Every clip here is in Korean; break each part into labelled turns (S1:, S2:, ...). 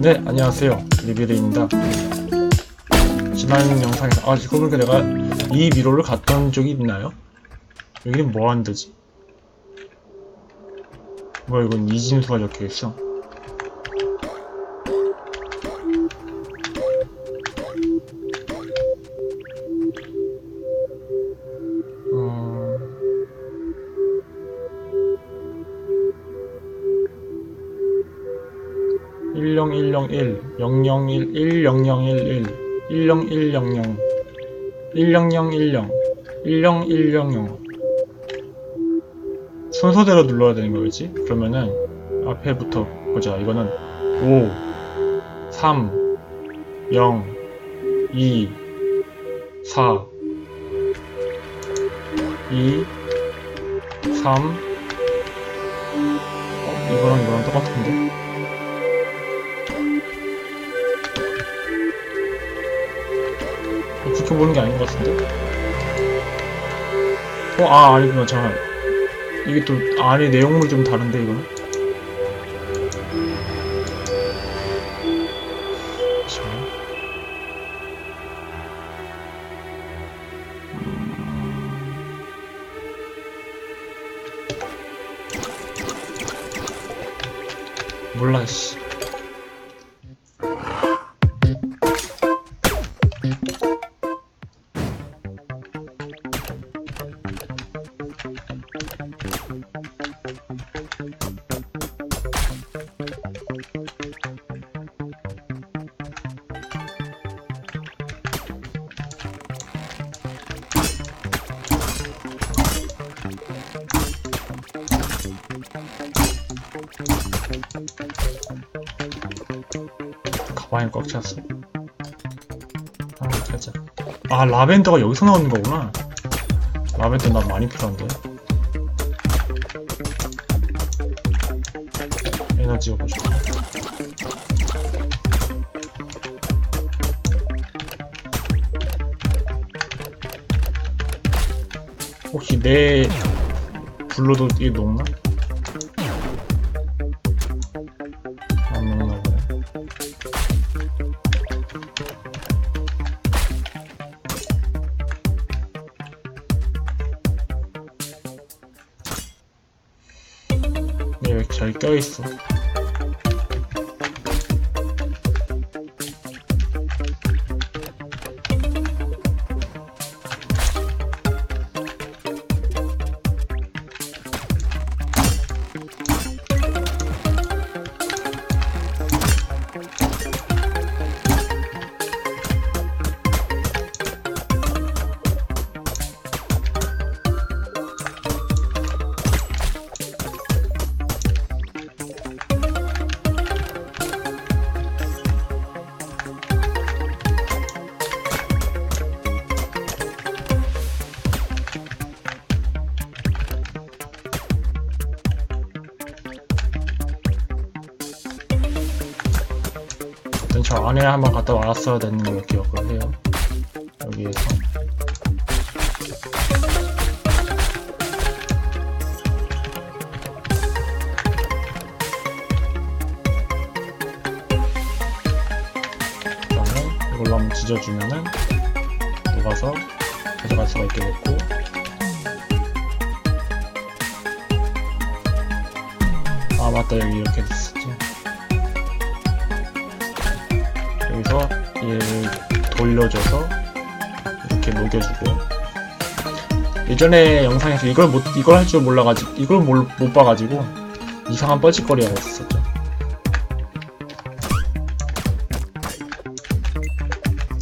S1: 네, 안녕하세요. 리비르입니다. 지난 영상에서, 아, 그러고 보니까 내가 이 미로를 갔던 적이 있나요? 여기는 뭐 하는 데지? 뭐야, 이건 이진수가 적혀있어. 어... 10101, 001, 10011, 10100, 10010, 10100. 순서대로 눌러야 되는 거겠지? 그러면은 앞에부터 보자. 이거는 5, 3, 0, 2, 4, 2, 3. 어, 이거랑 이거랑 똑같은데? 그렇게 보는 게 아닌 것 같은데? 어, 아, 아니구나, 잠깐. 이게 또 안에 내용물이 좀 다른데, 이거는? 자. 음. 몰라, 씨. 가방에 꽉 찼어. 아, 살짝. 아, 라벤더가 여기서 나오는 거구나. 라벤더 나 많이 필요한데. 에너지가 부족해. 혹시 내 불러도 이게 녹나? 이렇 안에 한번 갔다 왔어야 되는 걸 기억을 해요. 여기에서. 그다음에 이걸로 한번 지져주면은 녹아서 가져갈 수가 있게 됐고 아 맞다 여기 이렇게 됐었지 여기서 돌려줘서 이렇게 녹여주고 예전에 영상에서 이걸 못 이걸 할 줄 몰라가지고 이걸 몰, 못 봐가지고 이상한 뻘짓거리가 있었죠.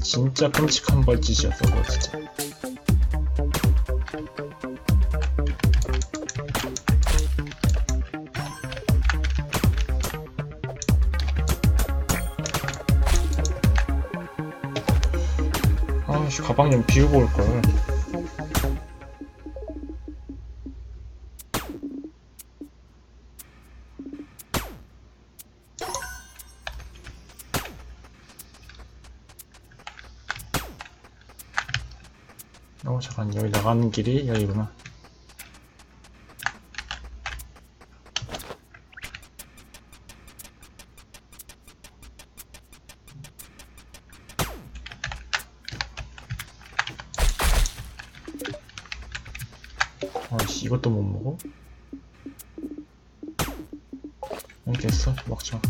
S1: 진짜 끔찍한 벌짓이었어 그거 진짜. 가방 좀 비우고 올걸 어 잠깐 여기 나가는 길이 여기구나 못 먹어? 응 됐어 먹자 아,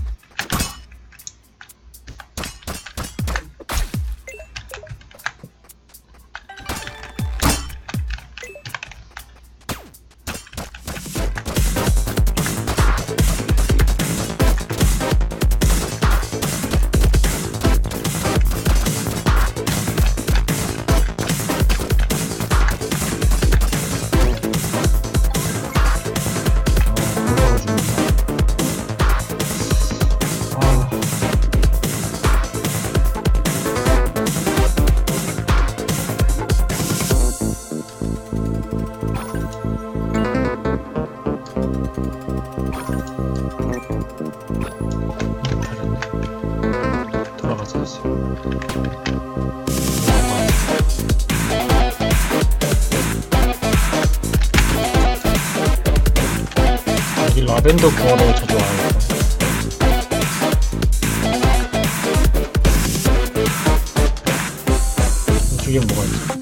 S1: 돌아가자 이제. 여기 라벤더 구하러 자주 와요. 이쪽에 뭐가 있지?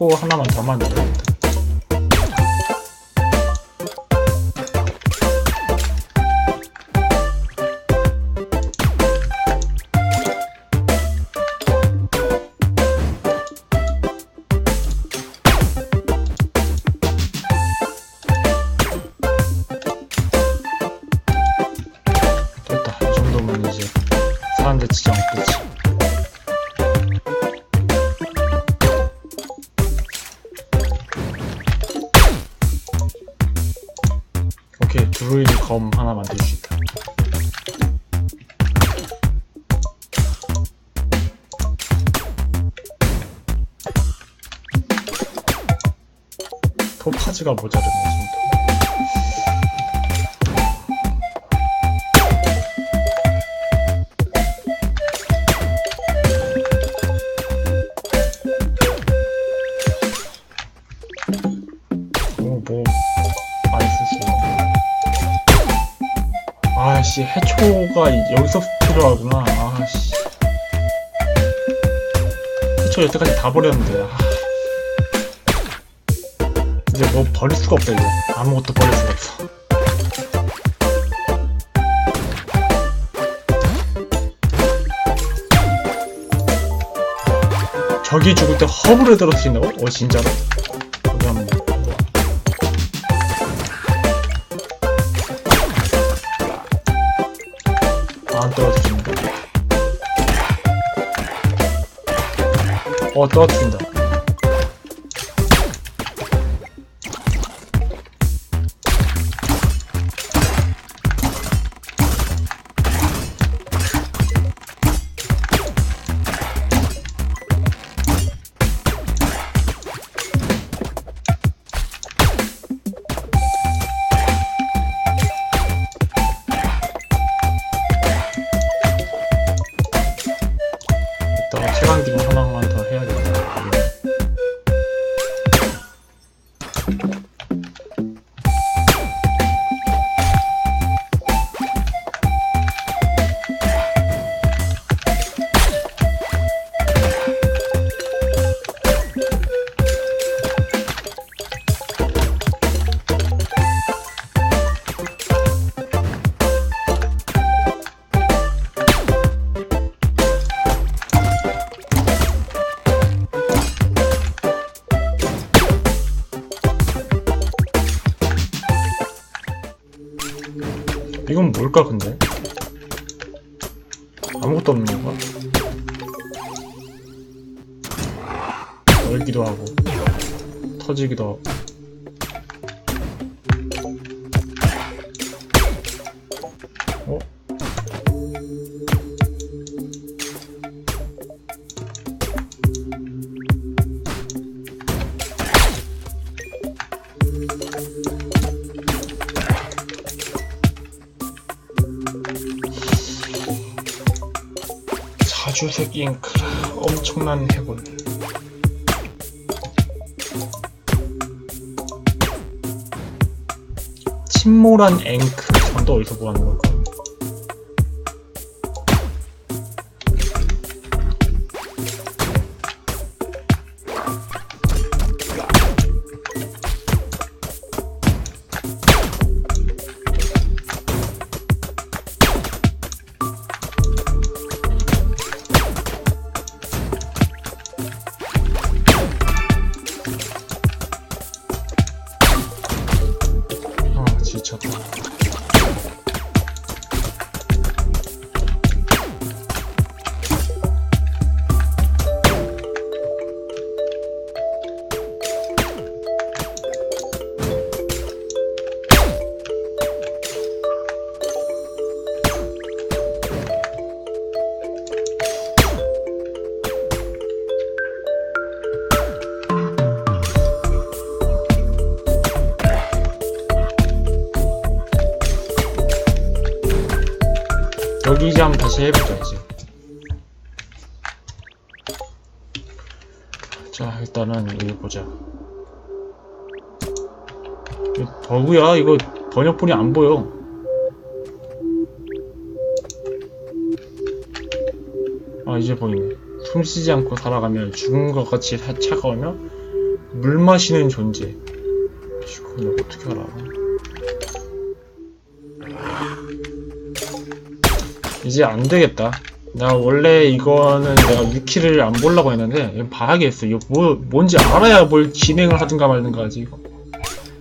S1: 창고 하나만 더 만들어야겠 토파즈가 모자르네 지금 많이 쓰시네 아씨 해초가 이- 여기서 필요하구나. 아씨. 해초 여태까지 다 버렸는데 아. 이제 뭐 버릴 수가 없다 이거 아무것도 버릴 수가 없어 저기 죽을 때 허브를 들어주신다고? 어 진짜로? 여기 한번 뭐. 안 떨어뜨린다. 어, 떨어뜨린다. 뭘까 근데? 아무것도 없는 건가? 열기도 하고 터지기도 하고 자주색 잉크 엄청난 해골 침몰한 앵크 이건 또 어디서 구하는 걸까? 여기 이제 한번 다시 해보자 이제. 자 일단은 여기 보자. 이거 버그야? 이거 번역본이 안 보여. 아 이제 보이네. 숨쉬지 않고 살아가면 죽은 것 같이 사- 차가우며 물 마시는 존재. 이거 어떻게 알아 이제 안 되겠다. 나 원래 이거는 내가 위키를 안 보려고 했는데 봐야겠어. 이거 뭐 뭔지 알아야 뭘 진행을 하든가 말든가 하지. 이거.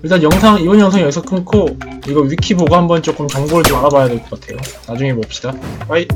S1: 일단 영상 이번 영상 여기서 끊고 이거 위키 보고 한번 조금 정보를 좀 알아봐야 될 것 같아요. 나중에 봅시다. 빠이.